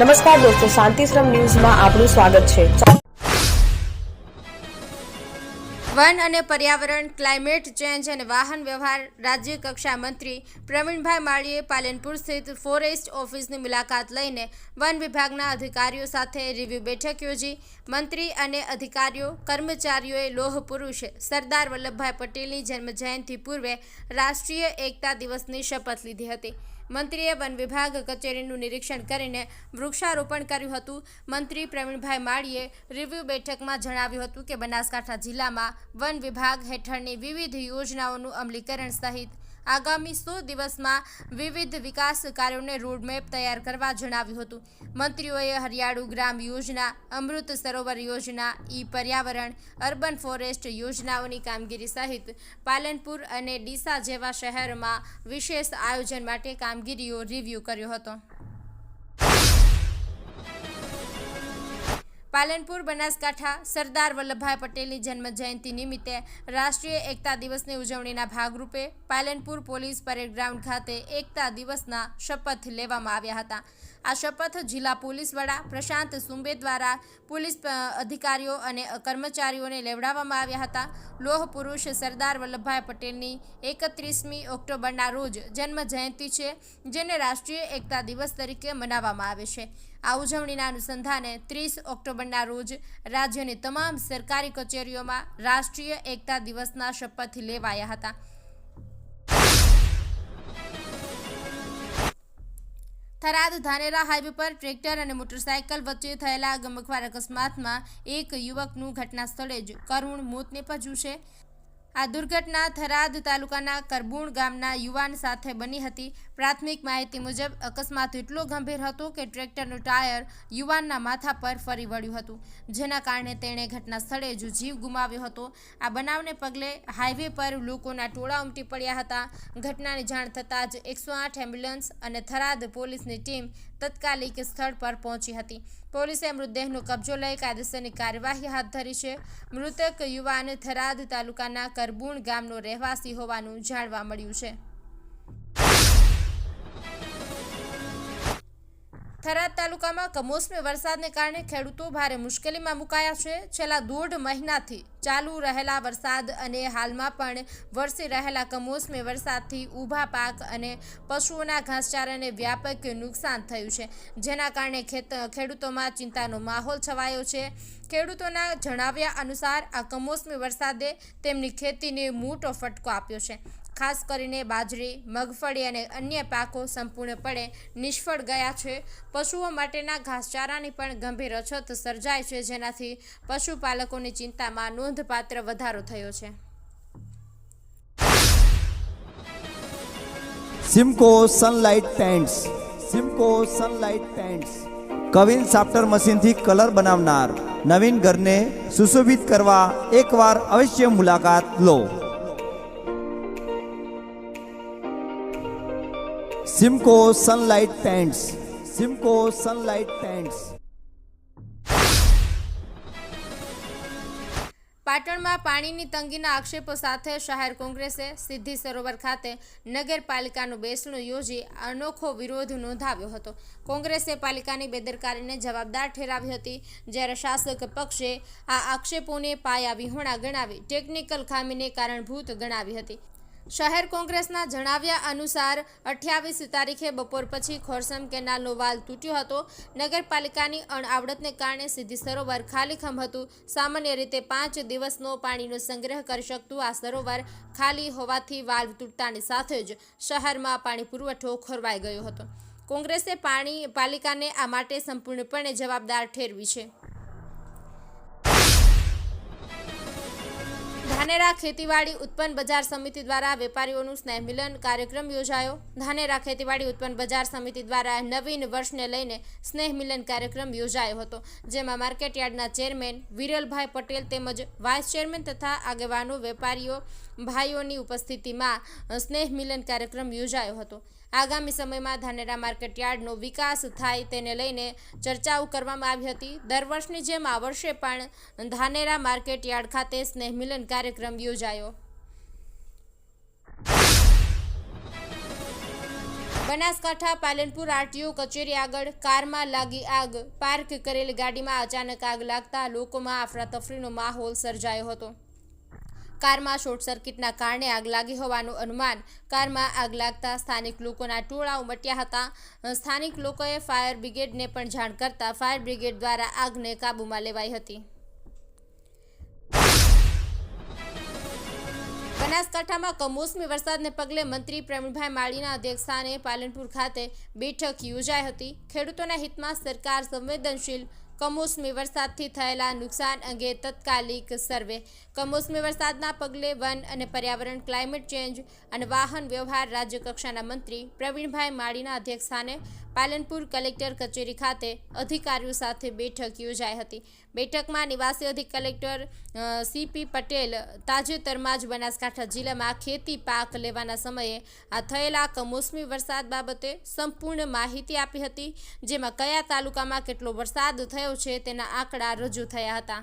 નમસ્કાર દોસ્તો, શાંતિશ્રમ ન્યૂઝમાં આપનું સ્વાગત છે. વન અને પર્યાવરણ, ક્લાઇમેટ ચેન્જ અને વાહન વ્યવહાર રાજ્ય કક્ષા મંત્રી પ્રવીણભાઈ માળીએ પાલનપુર સ્થિત ફોરેસ્ટ ઓફિસની મુલાકાત લઈને વન વિભાગના અધિકારીઓ સાથે રિવ્યુ બેઠક યોજી. મંત્રી અને અધિકારીઓ, કર્મચારીઓએ લોહ પુરુષ સરદાર વલ્લભભાઈ પટેલની જન્મજયંતિ પૂર્વે રાષ્ટ્રીય એકતા દિવસની શપથ લીધી હતી. મંત્રીએ વન વિભાગ કચેરીનું નિરીક્ષણ કરીને વૃક્ષારોપણ કર્યું હતું. મંત્રી પ્રવીણભાઈ માળીએ રિવ્યુ બેઠકમાં જણાવ્યું હતું કે બનાસકાંઠા જિલ્લામાં વન વિભાગ હેઠળની વિવિધ યોજનાઓનું અમલીકરણ સહિત આગામી સો દિવસમાં વિવિધ વિકાસ કાર્યોને રોડમેપ તૈયાર કરવા જણાવ્યું હતું. મંત્રીઓએ હરિયાળુ ગ્રામ યોજના, અમૃત સરોવર યોજના ઈ પર્યાવરણ અર્બન ફોરેસ્ટ યોજનાઓની કામગીરી સહિત પાલનપુર અને ડીસા જેવા શહેરોમાં વિશેષ આયોજન માટે કામગીરીઓ રિવ્યૂ કર્યો હતો. પાલનપુર, બનાસકાંઠા સરદાર વલ્લભભાઈ પટેલની જન્મ જયંતિ નિમિત્તે રાષ્ટ્રીય એકતા દિવસની ઉજવણીના ભાગરૂપે પાલનપુર પોલીસ પરેડ ગ્રાઉન્ડ ખાતે એકતા દિવસના શપથ લેવામાં આવ્યા હતા. આ શપથ જિલ્લા પોલીસ વડા પ્રશાંત સુંબે દ્વારા પોલીસ અધિકારીઓ અને કર્મચારીઓને લેવડાવવામાં આવ્યા હતા. લોહ પુરુષ સરદાર વલ્લભભાઈ પટેલની એકત્રીસમી ઓક્ટોબરના રોજ જન્મ જયંતિ છે, જેને રાષ્ટ્રીય એકતા દિવસ તરીકે મનાવવામાં આવે છે. આ ઉજવણીના અનુસંધાને ત્રીસ ઓક્ટોબરના રોજ રાજ્યની તમામ સરકારી કચેરીઓમાં રાષ્ટ્રીય એકતા દિવસના શપથ લેવાયા હતા. થરાદ ધાનેરા હાઈવે પર ટ્રેક્ટર અને મોટરસાયકલ વચ્ચે થયેલા ગમખવાર અકસ્માતમાં એક યુવકનું ઘટના સ્થળે જ કરુણ મોત નિપજ્યું છે. આ દુર્ઘટના થરાદ તાલુકાના કરબુણ ગામના યુવાન સાથે બની હતી. પ્રાથમિક માહિતી મુજબ, અકસ્માત એટલો ગંભીર હતો કે ટ્રેક્ટરનું ટાયર યુવાનના માથા પર ફરી વળ્યું હતું. જેના કારણે તેણે ઘટના સ્થળે જ જીવ ગુમાવ્યો હતો. આ બનાવને પગલે હાઈવે પર લોકોના ટોળા ઉમટી પડ્યા હતા. ઘટનાની જાણ થતાં જ એકસો આઠ એમ્બ્યુલન્સ અને થરાદ પોલીસની ટીમ તત્કાલિક સ્થળ પર પહોંચી હતી. પોલીસે મૃતદેહનો કબજો લઈ કાયદેસરની કાર્યવાહી હાથ ધરી છે. મૃતક યુવાન થરાદ તાલુકાના કરબુણ ગામનો રહેવાસી હોવાનું જાણવા મળ્યું છે. થરાદ તાલુકામાં કમોસમી વરસાદને કારણે ખેડૂતો ભારે મુશ્કેલીમાં મુકાયા છે. છેલ્લા દોઢ મહિનાથી ચાલુ રહેલા વરસાદ અને હાલમાં પણ વરસી રહેલા કમોસમી વરસાદથી ઊભા પાક અને પશુઓના ઘાસચારાને વ્યાપક નુકસાન થયું છે. જેના કારણે ખેડૂતોમાં ચિંતાનો માહોલ છવાયો છે. ખેડૂતોના જણાવ્યા અનુસાર, આ કમોસમી વરસાદે તેમની ખેતીને મોટો ફટકો આપ્યો છે. ખાસ કરીને બાજરી, મગફળી અને અન્ય પાકો સંપૂર્ણપણે નિષ્ફળ ગયા છે. પશુઓ માટેના ઘાસચારાની પણ ગંભીર અછત સર્જાય છે, જેનાથી પશુપાલકોની ચિંતામાં નોંધપાત્ર વધારો થયો છે. Simco sunlight paints Simco sunlight paints queen સાફ્ટર મશીનથી કલર બનાવનાર નવીન ઘરને સુશોભિત કરવા એકવાર અવશ્ય મુલાકાત લો. Simco sunlight paints Simco sunlight paints પાટણમાં પાણીની તંગીના આક્ષેપો સાથે શહેર કોંગ્રેસે સિદ્ધિ સરોવર ખાતે નગરપાલિકાનું બેસણું યોજી અનોખો વિરોધ નોંધાવ્યો હતો. કોંગ્રેસે પાલિકાની બેદરકારીને જવાબદાર ઠેરાવી હતી, જ્યારે શાસક પક્ષે આ આક્ષેપોને પાયા વિહોણા ગણાવી, ટેકનિકલ ખામીને કારણભૂત ગણાવી હતી. શહેર કોંગ્રેસના જણાવ્યા અનુસાર, અઠ્યાવીસ તારીખે બપોર પછી ખોરસમ કેનાલનો વાલ તૂટ્યો હતો. નગરપાલિકાની અણઆવડતને કારણે સિદ્ધિ સરોવર ખાલીખમ હતું. સામાન્ય રીતે પાંચ દિવસનો પાણીનો સંગ્રહ કરી શકતું આ સરોવર ખાલી હોવાથી વાલ્વ તૂટતાની સાથે જ શહેરમાં પાણી પુરવઠો ખોરવાઈ ગયો હતો. કોંગ્રેસે પાણી પાલિકાને આ માટે સંપૂર્ણપણે જવાબદાર ઠેરવી છે. ધાનેરા ખેતીવાડી ઉત્પન્ન બજાર સમિતિ દ્વારા વેપારીઓનું સ્નેહ મિલન કાર્યક્રમ યોજાયો. ધાનેરા ખેતીવાડી ઉત્પન્ન બજાર સમિતિ દ્વારા નવીન વર્ષને લઈને સ્નેહ મિલન કાર્યક્રમ યોજાયો હતો, જેમાં માર્કેટયાર્ડના ચેરમેન વિરલભાઈ પટેલ તેમજ વાઇસ ચેરમેન તથા આગેવાનો, વેપારીઓ, ભાઈઓની ઉપસ્થિતિમાં સ્નેહ મિલન કાર્યક્રમ યોજાયો હતો. આગામી સમયમાં ધાનેરા માર્કેટયાર્ડનો વિકાસ થાય તેને લઈને ચર્ચાઓ કરવામાં આવી હતી. દર વર્ષની જેમ આ વર્ષે પણ ધાનેરા માર્કેટયાર્ડ ખાતે સ્નેહ મિલન કાર્યક્રમ યોજાયો. બનાસકાંઠા પાલનપુર આરટીઓ કચેરી આગળ કારમાં લાગી આગ. પાર્ક કરેલી ગાડીમાં અચાનક આગ લાગતા લોકોમાં અફરાતફરીનો માહોલ સર્જાયો હતો. કારમાં શોર્ટ સર્કિટના કારણે આગ લાગી હોવાનું અનુમાન કારમાં આગ લાગતા સ્થાનિક લોકોના ટોળા ઉમટ્યા હતા. સ્થાનિક લોકોએ ફાયર બ્રિગેડને પણ જાણ કરતા ફાયર બ્રિગેડ દ્વારા આગને કાબૂમાં લેવાઈ હતી. બનાસકાંઠામાં કમોસમી વરસાદને પગલે મંત્રી પ્રવીણભાઈ માળીના અધ્યક્ષસ્થાને પાલનપુર ખાતે બેઠક યોજાઈ હતી. ખેડૂતોના હિતમાં સરકાર સંવેદનશીલ કમોસમી વરસાદથી થયેલા નુકસાન અંગે તત્કાલિક સર્વે. કમોસમી વરસાદના પગલે વન અને પર્યાવરણ, ક્લાઇમેટ ચેન્જ અને વાહન વ્યવહાર રાજ્ય કક્ષાના મંત્રી પ્રવીણભાઈ માળીના અધ્યક્ષસ્થાને પાલનપુર કલેક્ટર કચેરી ખાતે અધિકારીઓ સાથે બેઠક યોજાઈ હતી. બેઠકમાં નિવાસી અધિક કલેક્ટર સીપી પટેલ તાજેતરમાં જ બનાસકાંઠા જિલ્લામાં ખેતી પાક લેવાના સમયે આ થયેલા કમોસમી વરસાદ બાબતે સંપૂર્ણ માહિતી આપી હતી, જેમાં કયા તાલુકામાં કેટલો વરસાદ થયો છે તેના આંકડા રજૂ થયા હતા.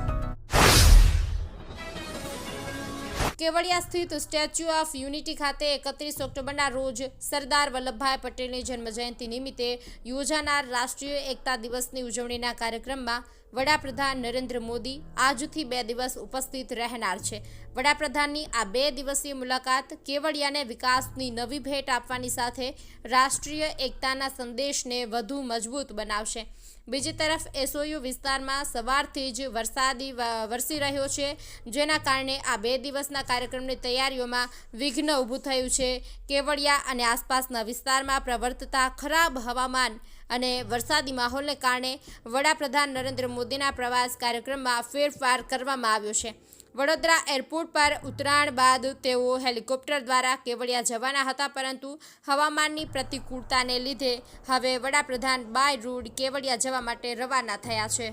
કેવડિયા સ્થિત સ્ટેચ્યુ ઓફ યુનિટી ખાતે એકત્રીસ ઓક્ટોબરના રોજ સરદાર વલ્લભભાઈ પટેલની જન્મજયંતિ નિમિત્તે યોજાનાર રાષ્ટ્રીય એકતા દિવસની ઉજવણીના કાર્યક્રમમાં વડાપ્રધાન નરેન્દ્ર મોદી આજથી બે દિવસ ઉપસ્થિત રહેનાર છે. વડાપ્રધાનની આ બે દિવસીય મુલાકાત કેવડિયાને વિકાસની નવી ભેટ આપવાની સાથે રાષ્ટ્રીય એકતાના સંદેશને વધુ મજબૂત બનાવશે. બીજી તરફ એસઓયુ વિસ્તારમાં સવારથી જ વરસાદી વરસી રહ્યો છે, જેના કારણે આ બે દિવસના કાર્યક્રમની તૈયારીઓમાં વિઘ્ન ઊભું થયું છે. કેવડિયા અને આસપાસના વિસ્તારમાં પ્રવર્તતા ખરાબ હવામાન અને વરસાદી માહોલને કારણે વડાપ્રધાન નરેન્દ્ર મોદીના પ્રવાસ કાર્યક્રમમાં ફેરફાર કરવામાં આવ્યો છે. વડોદરા એરપોર્ટ પર ઉતરાણ બાદ તેઓ હેલિકોપ્ટર દ્વારા કેવડિયા જવાના હતા, પરંતુ હવામાનની પ્રતિકૂળતાને લીધે હવે વડાપ્રધાન બાય રોડ કેવડિયા જવા માટે રવાના થયા છે.